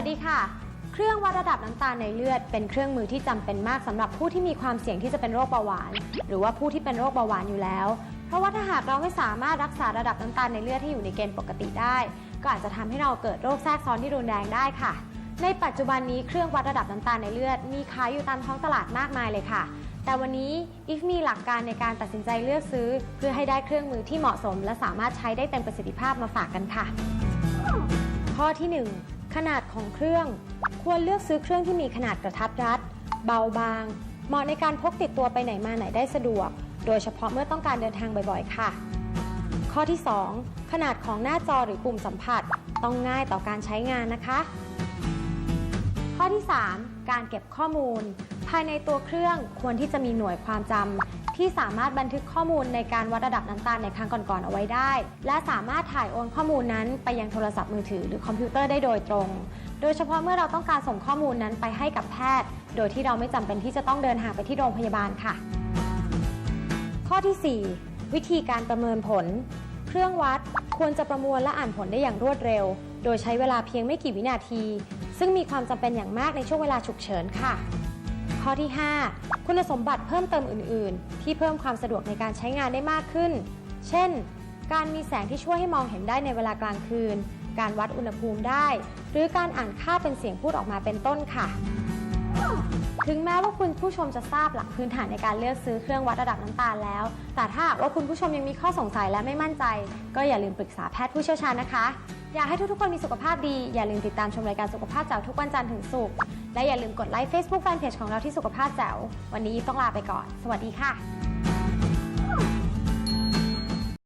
วัสดีค่ะ เครื่องวัดระดับน้ำตาลในเลือด เป็นเครื่องมือที่จำเป็นมากสำหรับผู้ที่มีความเสี่ยงที่จะเป็นโรคเบาหวาน หรือว่าผู้ที่เป็นโรคเบาหวานอยู่แล้ว เพราะว่าถ้าหากเราไม่สามารถรักษาระดับน้ำตาลในเลือดให้อยู่ในเกณฑ์ปกติได้ ก็อาจจะทำให้เราเกิดโรคแทรกซ้อนที่รุนแรงได้ค่ะ ในปัจจุบันนี้เครื่องวัดระดับน้ำตาลในเลือด มีขายอยู่ตามท้องตลาดมากมายเลยค่ะ แต่วันนี้อีฟมีหลักการในการตัดสินใจเลือกซื้อ เพื่อให้ได้เครื่องมือที่เหมาะสม และสามารถใช้ได้เต็มประสิทธิภาพมาฝากกันค่ะ ข้อที่ 1 ขนาดของเครื่อง ควรเลือกซื้อเครื่องที่มีขนาดกระทัดรัด เบาบาง เหมาะในการพกติดตัวไปไหนมาไหนได้สะดวก โดยเฉพาะเมื่อต้องการเดินทางบ่อยๆ ค่ะ ข้อที่ 2 ขนาดของหน้าจอหรือปุ่มสัมผัส ต้องง่ายต่อการใช้งานนะคะ ข้อที่ 3 การเก็บข้อมูล ภายในตัวเครื่องควรที่จะมีหน่วยความจำ ที่สามารถบันทึกข้อมูลในการวัดระดับน้ำตาลในครั้งก่อนๆเอาไว้ได้ และสามารถถ่ายโอนข้อมูลนั้นไปยังโทรศัพท์มือถือหรือคอมพิวเตอร์ได้โดยตรง โดยเฉพาะเมื่อเราต้องการส่งข้อมูลนั้นไปให้กับแพทย์ โดยที่เราไม่จำเป็นที่จะต้องเดินทางไปที่โรงพยาบาลค่ะ ข้อทีสี่4 วิธีการประเมินผล เครื่องวัดควรจะประมวลและอ่านผลได้อย่างรวดเร็ว โดยใช้เวลาเพียงไม่กี่วินาที ซึ่งมีความจำเป็นอย่างมากในช่วงเวลาฉุกเฉินค่ะ ข้อที่ 5 คุณสมบัติเพิ่มเติมอื่น ๆ ที่เพิ่มความสะดวกในการใช้งานได้มากขึ้น เช่น การมีแสงที่ช่วยให้มองเห็นได้ในเวลากลางคืน การวัดอุณหภูมิได้ หรือการอ่านค่าเป็นเสียงพูดออกมาเป็นต้นค่ะ ถึงแม้ว่าคุณผู้ชมจะทราบหลักพื้นฐานในการเลือกซื้อเครื่องวัดระดับน้ำตาลแล้ว แต่ถ้าหากว่าคุณผู้ชมยังมีข้อสงสัยและไม่มั่นใจ ก็อย่าลืมปรึกษาแพทย์ผู้เชี่ยวชาญนะคะ อยากให้ทุกๆคนมีสุขภาพดี อย่าลืมติดตามชมรายการสุขภาพแจ๋วทุกวันจันทร์ถึงศุกร์และอย่าลืมกดไลค์ Facebook Fanpage ของเราที่สุขภาพแจ๋ววันนี้ต้องลาไปก่อน สวัสดีค่ะ